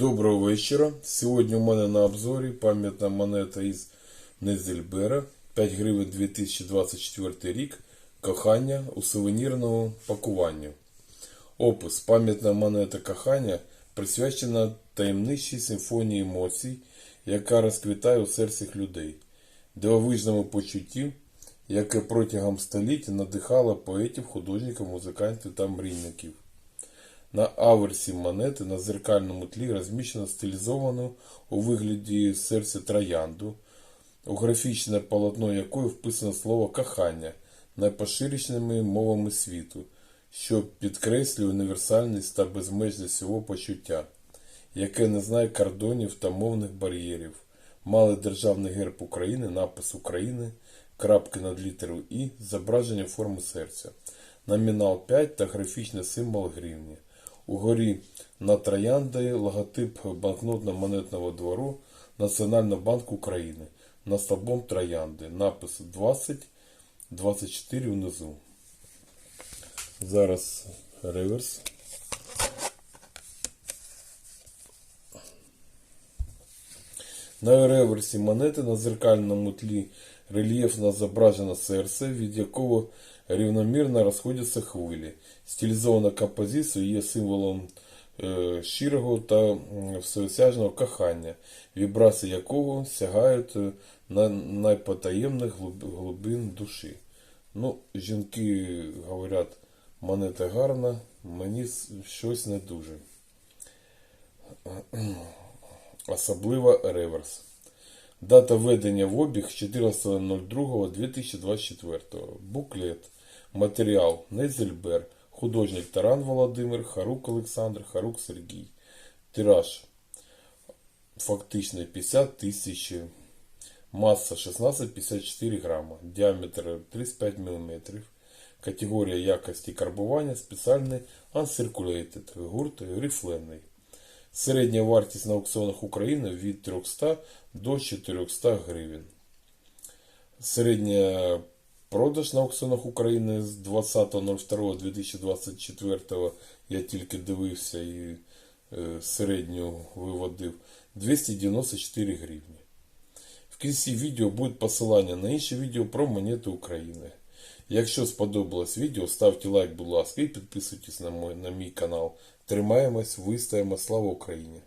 Доброго вечора. Сьогодні у мене на обзорі пам'ятна монета із Незельбера 5 гривень 2024 рік. Кохання у сувенірному пакуванні. Опис. Пам'ятна монета кохання присвячена таємничій симфонії емоцій, яка розквітає у серцях людей, дивовижному почутті, яке протягом століття надихало поетів, художників, музикантів та мрійників. На аверсі монети на зеркальному тлі розміщено стилізовану у вигляді серця троянду, у графічне полотно якої вписано слово кохання найпоширенішими мовами світу, що підкреслює універсальність та безмежність цього почуття, яке не знає кордонів та мовних бар'єрів. Малий державний герб України, напис України, крапки над літерою І, зображення форми серця, номінал 5 та графічний символ гривні. Угорі над трояндою логотип банкнотно-монетного двору Національного банку України на столбом троянди. Напис 20 24 внизу. Зараз реверс. На реверсі монети на зеркальному тлі рельєфно зображено серце, від якого рівномірно розходяться хвилі. Стилізована композиція є символом е, щирого та всеосяжного кохання, вібрації якого сягають е, на найпотаємних глибин душі. Ну, жінки говорять, монета гарна, мені щось не дуже. Особливо реверс. Дата введення в обіг 14.02.2024. Буклет. Матеріал Незельбер. Художник Таран Володимир, Харук Олександр, Харук Сергій. Тираж. Фактичний 50 тисяч. Маса 16,54 грама. Діаметр 35 мм. Категорія якості карбування спеціальний Uncirculated. Гурт рифлений. Середня вартість на аукціонах України від 300 до 400 гривень. Середня продаж на аукціонах України з 20.02.2024 я тільки дивився і е, середню виводив 294 гривні. В кінці відео буде посилання на інші відео про монети України. Якщо сподобалось відео, ставте лайк, будь ласка, і підписуйтесь на мій, на мій канал. Тримаємось, вистоїмо, слава Україні!